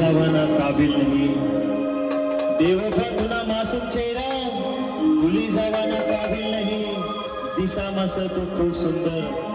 जावाना काबिल नाही। देवभर गुना मासूम चेहरा भुली जावाना काबिल नाही। दिसा मस तू खूप सुंदर।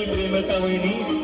Kalimantan Utara ini